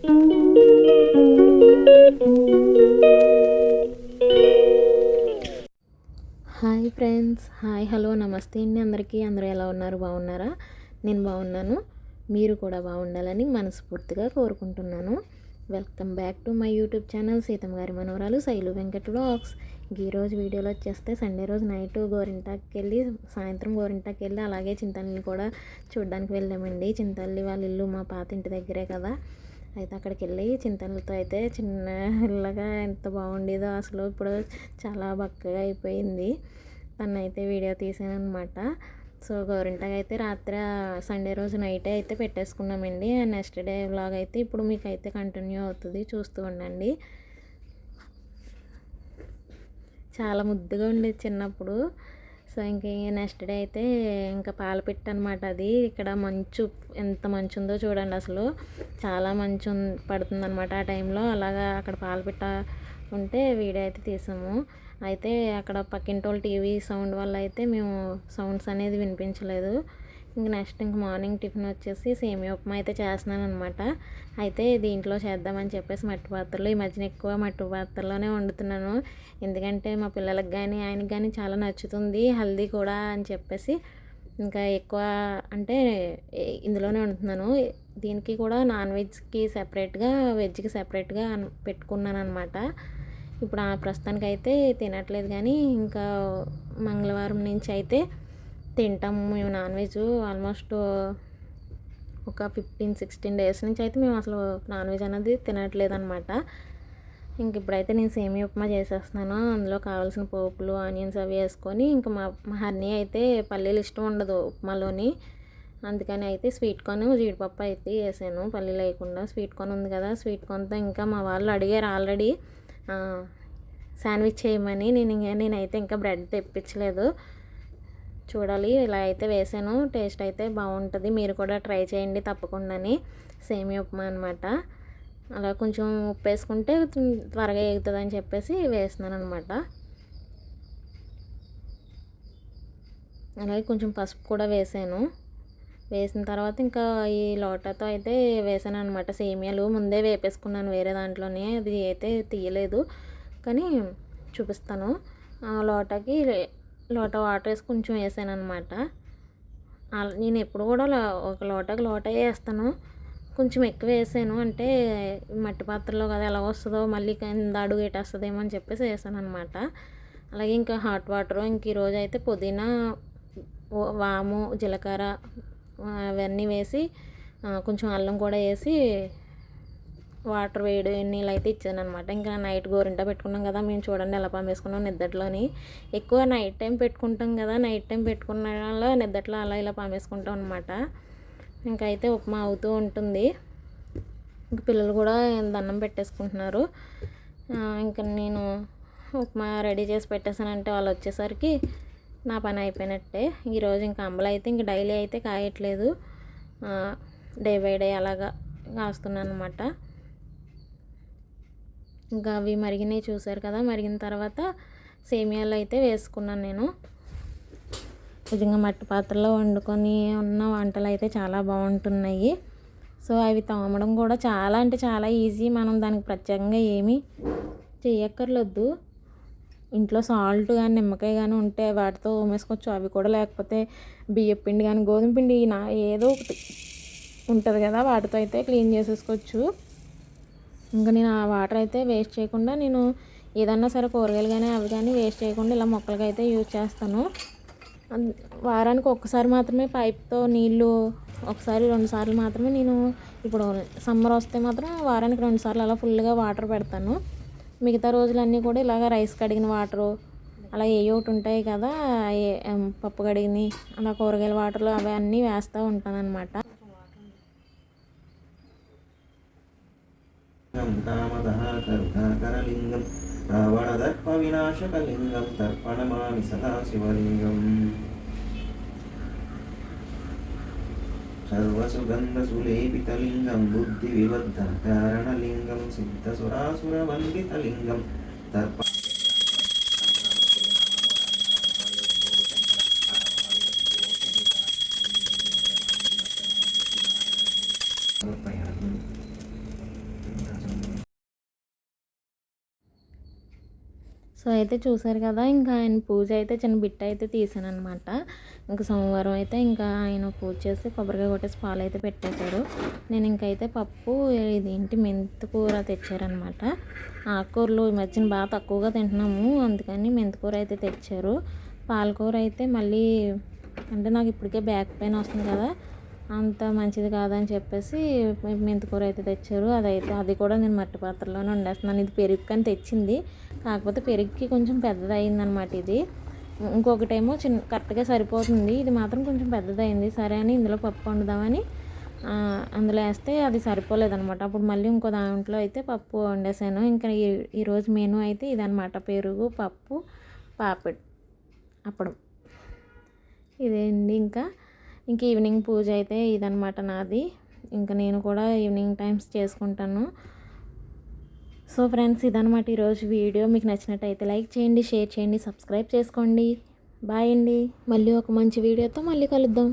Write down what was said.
Hi friends. Hi hello నమస్తే అండి అందరికీ. అందరూ ఎలా ఉన్నారు? బాగున్నారా? నేను బాగున్నాను. మీరు కూడా బాగుండాలని మనస్ఫూర్తిగా కోరుకుంటున్నాను. Welcome back to my YouTube channel Seethamma గారి మనవరాలు శైలు వెంకట వ్లాగ్స్. ఈరోజు వీడియోలో వచ్చేస్తే సండే రోజు నైట్ గోరింటాకి వెళ్ళి సాయంత్రం గోరింటాకి వెళ్ళి అలాగే చింతల్ని కూడా చూడడానికి వెళ్ళామండి. చింతల్లి వాళ్ళ ఇల్లు మా పాత ఇంటి దగ్గరే కదా. అయితే అక్కడికి వెళ్ళి చింతలతో అయితే చిన్న ఇళ్ళగా ఎంత బాగుండేదో అసలు ఇప్పుడు చాలా బక్కగా అయిపోయింది. తనైతే అయితే వీడియో తీసాను అనమాట సో గోరింటాగా అయితే రాత్రి సండే రోజు నైట్ అయితే పెట్టేసుకున్నామండి. నెక్స్ట్ డే వ్లాగ్ అయితే ఇప్పుడు మీకు అయితే కంటిన్యూ అవుతుంది. చూస్తూ ఉండండి. చాలా ముద్దుగా ఉండేది చిన్నప్పుడు. సో ఇంకా నెక్స్ట్ డే అయితే ఇంకా పాలపిట్ట అనమాట అది. ఇక్కడ మంచు ఎంత మంచు ఉందో చూడండి అసలు. చాలా మంచు పడుతుంది అనమాట ఆ టైంలో. అలాగా అక్కడ పాలపిట్ట ఉంటే వీడియో అయితే తీసాము. అయితే అక్కడ పక్కింటోళ్ళు టీవీ సౌండ్ వల్ల అయితే మేము సౌండ్స్ అనేది వినిపించలేదు. ఇంక నెక్స్ట్ ఇంక మార్నింగ్ టిఫిన్ వచ్చేసి సేమియా ఉప్మా అయితే చేస్తున్నాను అనమాట అయితే దీంట్లో చేద్దామని చెప్పేసి మట్టి పాత్రలు ఈ మధ్యన ఎక్కువ మట్టి పాత్రలోనే వండుతున్నాను. ఎందుకంటే మా పిల్లలకు కానీ ఆయనకి కానీ చాలా నచ్చుతుంది హెల్దీ కూడా అని చెప్పేసి ఇంకా ఎక్కువ అంటే ఇందులోనే వండుతున్నాను. దీనికి కూడా నాన్ వెజ్కి సెపరేట్గా వెజ్కి సెపరేట్గా పెట్టుకున్నాను అనమాట ఇప్పుడు ఆ ప్రస్తుతానికి అయితే తినట్లేదు కానీ ఇంకా మంగళవారం నుంచి అయితే తింటాము మేము నాన్ వెజ్ ఆల్మోస్ట్ ఒక ఫిఫ్టీన్ సిక్స్టీన్ డేస్ నుంచి అయితే మేము అసలు నాన్ వెజ్ అనేది తినట్లేదు అనమాట ఇంక ఇప్పుడైతే నేను సేమియా ఉప్మా చేసేస్తున్నాను. అందులో కావాల్సిన పోపులు ఆనియన్స్ అవి వేసుకొని ఇంకా మా మా హర్నీ అయితే పల్లీలు ఇష్టం ఉండదు ఉప్మాలోని. అందుకని అయితే స్వీట్ కార్న్ జీడిపప్పు అయితే వేసాను. పల్లీలు వేయకుండా స్వీట్ కార్న్ ఉంది కదా స్వీట్ కార్న్తో ఇంకా మా వాళ్ళు అడిగారు ఆల్రెడీ శాండ్విచ్ చేయమని. నేను ఇంకా నేనైతే ఇంకా బ్రెడ్ తెప్పించలేదు. చూడాలి. ఇలా అయితే వేసాను. టేస్ట్ అయితే బాగుంటుంది. మీరు కూడా ట్రై చేయండి తప్పకుండానే. సేమియా ఉప్మా అనమాట అలా కొంచెం ఉప్పు వేసుకుంటే త్వరగా ఎగుతుంది అని చెప్పేసి వేస్తున్నాను అనమాట అలాగే కొంచెం పసుపు కూడా వేసాను. వేసిన తర్వాత ఇంకా ఈ లోటాతో అయితే వేసాను అనమాట సేమియాలు ముందే వేపేసుకున్నాను వేరే దాంట్లోనే. అది అయితే తీయలేదు. కానీ చూపిస్తాను. ఆ లోటాకి లోట వాటర్ వేసి కొంచెం వేసాను అనమాట నేను ఎప్పుడు కూడా ఒక లోటకి లోట వేస్తాను. కొంచెం ఎక్కువ వేసాను అంటే మట్టి పాత్రలో కదా ఎలా వస్తుందో మళ్ళీ కింద అడుగు ఎట్టేస్తుందేమో అని చెప్పేసి వేసాను అనమాట అలాగే ఇంకా హాట్ వాటర్ ఇంక ఈరోజు అయితే పుదీనా వాము జీలకర్ర అవన్నీ వేసి కొంచెం అల్లం కూడా వేసి వాటర్ వేడి నీళ్ళు అయితే ఇచ్చాను అనమాట ఇంకా నైట్ గోరింట పెట్టుకున్నాం కదా మేము చూడండి ఎలా పంపేసుకున్నాం నిద్దట్లోని. ఎక్కువ నైట్ టైం పెట్టుకుంటాం కదా నైట్ టైం పెట్టుకున్న నిద్దట్లో అలా ఇలా పంపేసుకుంటాం అనమాట ఇంకా అయితే ఉప్మా అవుతూ ఉంటుంది. ఇంక పిల్లలు కూడా దండం పెట్టేసుకుంటున్నారు. ఇంకా నేను ఉప్మా రెడీ చేసి పెట్టేసానంటే వాళ్ళు వచ్చేసరికి నా పని అయిపోయినట్టే. ఈరోజు ఇంకా అంబలు అయితే ఇంక డైలీ అయితే కాయట్లేదు. డే బై డే అలాగా కాస్తున్నాను అనమాట ఇంకా అవి మరిగినవి చూసారు కదా మరిగిన తర్వాత సేమియాలు అయితే వేసుకున్నాను నేను. నిజంగా మట్టి పాత్రలో వండుకొని ఉన్న వంటలు అయితే చాలా బాగుంటున్నాయి. సో అవి తోమడం కూడా చాలా అంటే చాలా ఈజీ మనం దానికి ప్రత్యేకంగా ఏమీ చేయక్కర్లేదు. ఇంట్లో సాల్ట్ కానీ నిమ్మకాయ కానీ ఉంటే వాటితో ఉమేసుకోవచ్చు అవి కూడా లేకపోతే బియ్యం పిండి కానీ గోధుమ పిండి నా ఏదో ఒకటి ఉంటుంది కదా వాటితో అయితే క్లీన్ చేసేసుకోవచ్చు. ఇంకా నేను ఆ వాటర్ అయితే వేస్ట్ చేయకుండా నేను ఏదన్నా సరే కూరగాయలు కానీ అవి కానీ వేస్ట్ చేయకుండా ఇలా మొక్కలకి అయితే యూజ్ చేస్తాను. వారానికి ఒక్కసారి మాత్రమే పైప్తో నీళ్ళు ఒకసారి రెండు సార్లు మాత్రమే నేను ఇప్పుడు సమ్మర్ వస్తే మాత్రం వారానికి రెండు సార్లు అలా ఫుల్గా వాటర్ పెడతాను. మిగతా రోజులన్నీ కూడా ఇలాగ రైస్ కడిగిన వాటరు అలా ఏ ఒకటి ఉంటాయి కదా పప్పు కడిగిన అలా కూరగాయల వాటర్లు అవి అన్నీ వేస్తూ ఉంటాను कामदः कर्धाकरलिङ्गं रावणदर्पविनाशकलिङ्गं तर्पणमामि सदा शिवलिङ्गम् सर्वसुगन्धसुलेपितलिङ्गं बुद्धिविबद्धं कारणलिङ्गं सिद्धसुरासुरवन्दितलिङ्गं तर्प సో అయితే చూసారు కదా ఇంకా ఆయన పూజ అయితే చిన్న బిట్ట అయితే తీసాను అనమాట ఇంకా సోమవారం అయితే ఇంకా ఆయన పూజ చేసి కొబ్బరికాయ కొట్టేసి పాలు అయితే పెట్టేశారు. నేను ఇంకైతే పప్పు ఇదేంటి మెంతికూర తెచ్చారనమాట ఆకుకూరలు ఈ మధ్యన బాగా తక్కువగా తింటున్నాము అందుకని మెంతికూర అయితే తెచ్చారు. పాలకూర అయితే మళ్ళీ అంటే నాకు ఇప్పటికే బ్యాక్ పెయిన్ వస్తుంది కదా అంత మంచిది కాదని చెప్పేసి మెంతికూర అయితే తెచ్చారు. అదైతే అది కూడా నేను మట్టి పాత్రలోనే వండేస్తున్నాను. ఇది పెరుగు కానీ తెచ్చింది. కాకపోతే పెరుగుకి కొంచెం పెద్దది అయిందనమాట ఇది. ఇంకొకటేమో చిన్న కరెక్ట్గా సరిపోతుంది. ఇది మాత్రం కొంచెం పెద్దదైంది సరే అని ఇందులో పప్పు వండుదామని అందులో వేస్తే అది సరిపోలేదనమాట అప్పుడు మళ్ళీ ఇంకో దాంట్లో అయితే పప్పు వండేసాను. ఇంకా ఈ ఈరోజు మెనూ అయితే ఇదనమాట పెరుగు పప్పు పాపిడ్ అప్పడం. ఇదేంటి ఇంకా? ఇంక ఈవినింగ్ పూజ అయితే ఇదనమాట నాది. ఇంకా నేను కూడా ఈవినింగ్ టైమ్స్ చేసుకుంటాను. సో ఫ్రెండ్స్ ఇదనమాట ఈరోజు వీడియో. మీకు నచ్చినట్టయితే లైక్ చేయండి షేర్ చేయండి సబ్స్క్రైబ్ చేసుకోండి. బాయ్ అండి. మళ్ళీ ఒక మంచి వీడియోతో మళ్ళీ కలుద్దాం.